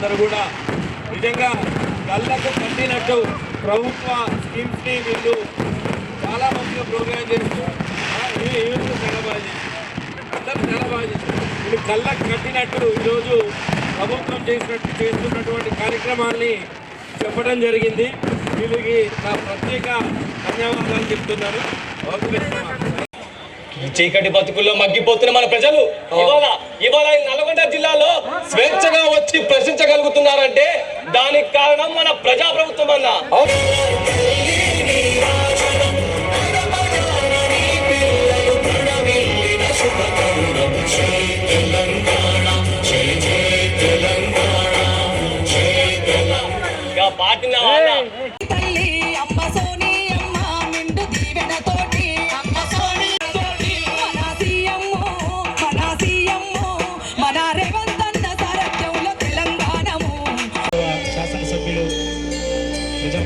అందరూ కూడా నిజంగా కళ్ళకు కట్టినట్టు ప్రభుత్వ స్కీమ్స్ని వీళ్ళు చాలా మంచిగా ప్రోగ్రామ్ చేస్తూ ఆ, చాలా బాగా అందరూ చాలా బాగా చేస్తారు వీళ్ళు కళ్ళకు కట్టినట్టు ఈరోజు ప్రభుత్వం చేసినట్టు చేస్తున్నటువంటి కార్యక్రమాల్ని చెప్పడం జరిగింది. వీళ్ళకి నా ప్రత్యేక ధన్యవాదాలు చెప్తున్నాను ఓకే. ఈ చీకటి బతుకుల్లో మగ్గిపోతున్న మన ప్రజలు ఇవాళ ఇవాళ ఈ నల్గొండ జిల్లాలో స్వేచ్ఛగా వచ్చి ప్రశ్నించగలుగుతున్నారంటే దానికి కారణం మన ప్రజా ప్రభుత్వం అన్న.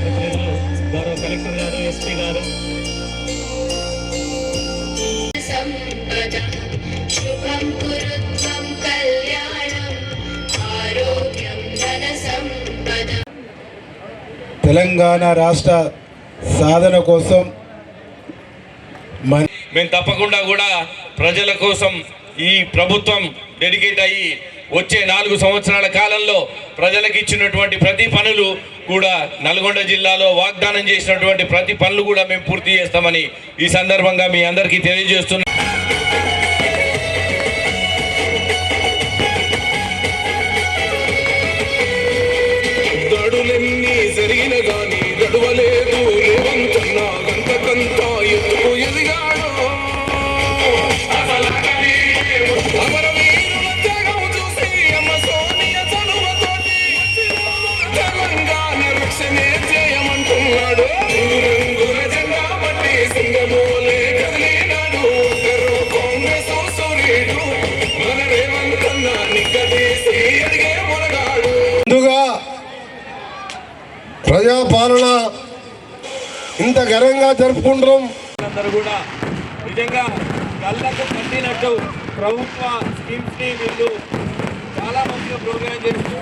ప్రతినిధులు గౌరవ కలెక్టర్ గారు ఎస్పీ గారు. తెలంగాణ రాష్ట్ర సాధన కోసం మేము తప్పకుండా కూడా ప్రజల కోసం ఈ ప్రభుత్వం డెడికేట్ అయ్యి వచ్చే నాలుగు సంవత్సరాల కాలంలో ప్రజలకు ఇచ్చినటువంటి ప్రతి పనులు కూడా నల్గొండ జిల్లాలో వాగ్దానం చేసినటువంటి ప్రతి పనులు కూడా మేము పూర్తి చేస్తామని ఈ సందర్భంగా మీ అందరికీ తెలియజేస్తున్నాం దడులెన్ని జరిగిన గాని దడువలేదు రేవంతన్న గంతకంత ఎత్తుకు ప్రజాపాలన ఇంత ఘనంగా జరుపుకుంటాం అందరూ కూడా నిజంగా కళ్ళకు కట్టినట్టు ప్రభుత్వ స్కీమ్స్ని వీళ్ళు చాలా మంచిగా ప్రోగ్రామ్ చేస్తూ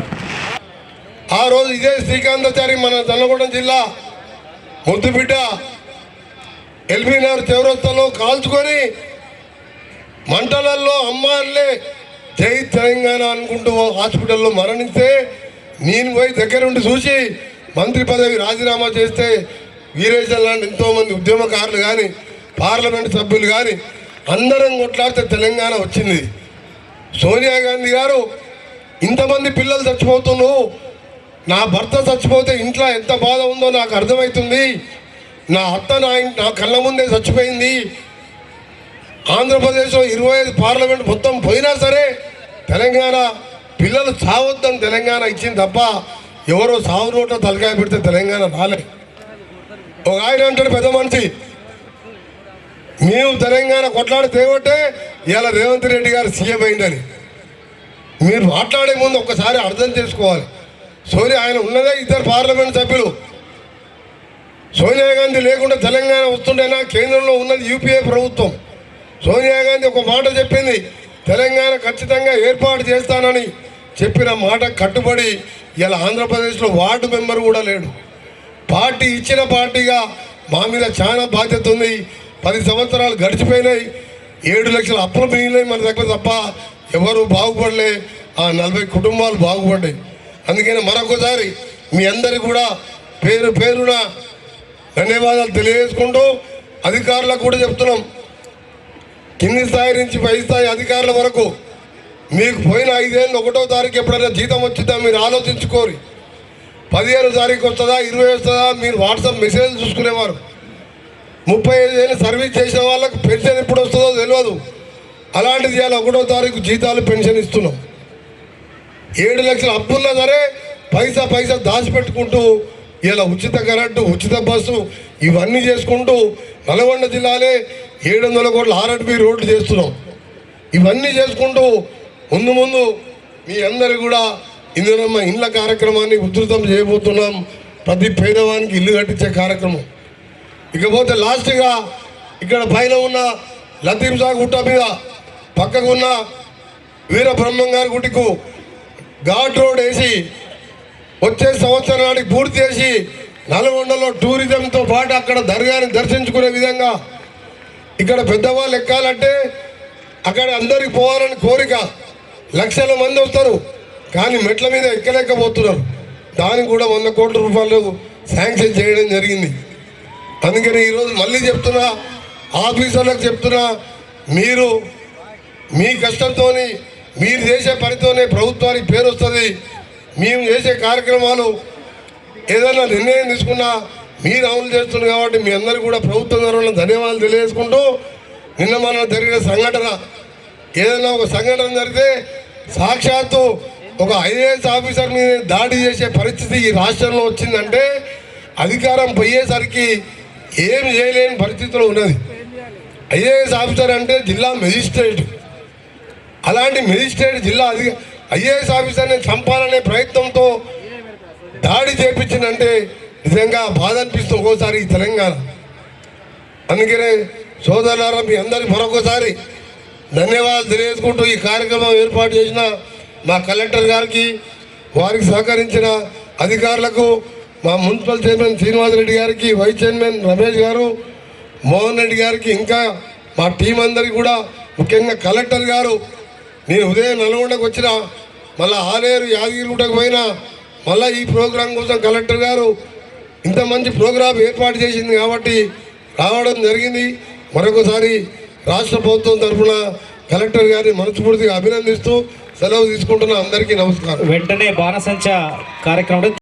ఆ రోజు ఇదే శ్రీకాంతాచారి మన నల్లగొండ జిల్లా ముద్దుబిడ్డ ఎల్బీనగర్ చౌరస్తాలో కాల్చుకొని మంటలల్లో అమ్మాయిలే జై తెలంగాణ అనుకుంటూ హాస్పిటల్లో మరణిస్తే నేను పోయి దగ్గరుండి చూసి మంత్రి పదవి రాజీనామా చేస్తే వీరేశం లాంటి ఎంతోమంది ఉద్యమకారులు కానీ పార్లమెంట్ సభ్యులు కానీ అందరం కొట్లాడితే తెలంగాణ వచ్చింది. సోనియా గాంధీ గారు ఇంతమంది పిల్లలు చచ్చిపోతున్నావు నా భర్త చచ్చిపోతే ఇంట్లో ఎంత బాధ ఉందో నాకు అర్థమవుతుంది నా అత్త నా నా కళ్ళ ముందే చచ్చిపోయింది. ఆంధ్రప్రదేశ్లో ఇరవై ఐదు పార్లమెంట్ మొత్తం పోయినా సరే తెలంగాణ పిల్లలు చావొద్దని తెలంగాణ ఇచ్చింది తప్ప ఎవరో సావు నోట్లో తలకాయ పెడితే తెలంగాణ రాలే. ఒక ఆయన అంటాడు పెద్ద మనిషి మేము తెలంగాణ కొట్లాడి తేవట్టే ఇలా రేవంత్ రెడ్డి గారు సీఎం అయిందని. మీరు మాట్లాడే ముందు ఒక్కసారి అర్థం చేసుకోవాలి. సోనియా ఆయన ఉన్నదే ఇద్దరు పార్లమెంట్ సభ్యులు. సోనియా గాంధీ లేకుండా తెలంగాణ వస్తుండేనా? కేంద్రంలో ఉన్నది యూపీఏ ప్రభుత్వం. సోనియా గాంధీ ఒక మాట చెప్పింది తెలంగాణ ఖచ్చితంగా ఏర్పాటు చేస్తానని చెప్పిన మాట కట్టుబడి ఇలా ఆంధ్రప్రదేశ్లో వార్డు మెంబర్ కూడా లేడు. పార్టీ ఇచ్చిన పార్టీగా మా మీద చాలా బాధ్యత ఉంది. పది సంవత్సరాలు గడిచిపోయినాయి. ఏడు లక్షల అప్పులు మిగిలినాయి మన దగ్గర తప్ప ఎవరు బాగుపడలే. ఆ నలభై కుటుంబాలు బాగుపడ్డాయి. అందుకని మరొకసారి మీ అందరికి కూడా పేరు పేరున ధన్యవాదాలు తెలియజేసుకుంటూ అధికారులకు కూడా చెప్తున్నాం. కింది స్థాయి నుంచి పై స్థాయి అధికారుల వరకు మీకు పోయిన ఐదేళ్ళు ఒకటో తారీఖు ఎప్పుడైనా జీతం వచ్చిందా? మీరు ఆలోచించుకోరు. పదిహేను తారీఖు వస్తుందా? ఇరవై వస్తుందా? మీరు వాట్సాప్ మెసేజ్ చూసుకునేవారు. ముప్పై ఐదు ఏళ్ళు సర్వీస్ చేసిన వాళ్ళకి పెన్షన్ ఎప్పుడు వస్తుందో తెలియదు అలాంటిది ఇవాళ ఒకటో తారీఖు జీతాలు పెన్షన్ ఇస్తున్నాం. ఏడు లక్షల అప్పున్నా సరే పైసా పైసా దాచిపెట్టుకుంటూ ఇలా ఉచిత కరెంటు ఉచిత బస్సు ఇవన్నీ చేసుకుంటూ నల్గొండ జిల్లాలే ఏడు వందల కోట్ల ఆర్ఎడ్బి రోడ్లు చేస్తున్నాం. ఇవన్నీ చేసుకుంటూ ముందు ముందు మీ అందరు కూడా ఇందులో ఇండ్ల కార్యక్రమాన్ని ఉధృతం చేయబోతున్నాం. ప్రతి పేదవానికి ఇల్లు కట్టించే కార్యక్రమం. ఇకపోతే లాస్ట్గా ఇక్కడ పైన ఉన్న లతీం సాగు గుట్ట మీద పక్కకు ఉన్న వీర బ్రహ్మం గారి గుడికు ఘాట్ రోడ్ వేసి వచ్చే సంవత్సరం నాటికి పూర్తి చేసి నల్గొండలో టూరిజంతో పాటు అక్కడ దర్గాని దర్శించుకునే విధంగా ఇక్కడ పెద్దవాళ్ళు ఎక్కాలంటే అక్కడ అందరికి పోవాలని కోరిక. లక్షల మంది వస్తారు కానీ మెట్ల మీద ఎక్కలేకపోతున్నారు. దానికి కూడా వంద కోట్ల రూపాయలు శాంక్షన్ చేయడం జరిగింది. అందుకని ఈరోజు మళ్ళీ చెప్తున్నా ఆఫీసర్లకు చెప్తున్నా మీరు మీ కష్టంతో మీరు చేసే పనితోనే ప్రభుత్వానికి పేరు వస్తుంది. మేము చేసే కార్యక్రమాలు ఏదైనా నిర్ణయం తీసుకున్నా మీరు అమలు చేస్తున్నారు కాబట్టి మీ అందరికీ కూడా ప్రభుత్వం తరఫున ధన్యవాదాలు తెలియజేసుకుంటూ నిన్న మన జరిగిన సంఘటన. ఏదైనా ఒక సంఘటన జరిగితే సాక్షాత్తు ఒక ఐఏఎస్ ఆఫీసర్ మీద దాడి చేసే పరిస్థితి ఈ రాష్ట్రంలో వచ్చిందంటే అధికారం పోయేసరికి ఏం చేయలేని పరిస్థితిలో ఉన్నది. ఐఏఎస్ ఆఫీసర్ అంటే జిల్లా మెజిస్ట్రేట్. అలాంటి మెజిస్ట్రేట్ జిల్లా అధి ఐఏఎస్ ఆఫీసర్ని చంపాలనే ప్రయత్నంతో దాడి చేపించిందంటే నిజంగా బాధ అనిపిస్తుంది ఒక్కోసారి తెలంగాణ. అందుకనే సోదరులారా మీ అందరి మరొకసారి ధన్యవాదాలు తెలియజేసుకుంటూ ఈ కార్యక్రమం ఏర్పాటు చేసిన మా కలెక్టర్ గారికి వారికి సహకరించిన అధికారులకు మా మున్సిపల్ చైర్మన్ శ్రీనివాసరెడ్డి గారికి వైస్ చైర్మన్ రమేష్ గారు మోహన్ రెడ్డి గారికి ఇంకా మా టీం అందరికి కూడా ముఖ్యంగా కలెక్టర్ గారు నేను ఉదయం నల్గొండకు వచ్చిన మళ్ళీ ఆలేరు యాదగిరిగుట్టకు పోయినా మళ్ళీ ఈ ప్రోగ్రాం కోసం కలెక్టర్ గారు ఇంత మంచి ప్రోగ్రాం ఏర్పాటు చేసింది కాబట్టి రావడం జరిగింది. మరొకసారి రాష్ట్ర ప్రభుత్వం తరఫున కలెక్టర్ గారిని మనస్ఫూర్తిగా అభినందిస్తూ సెలవు తీసుకుంటున్న అందరికీ నమస్కారం. వెంటనే బాణసంచ కార్యక్రమం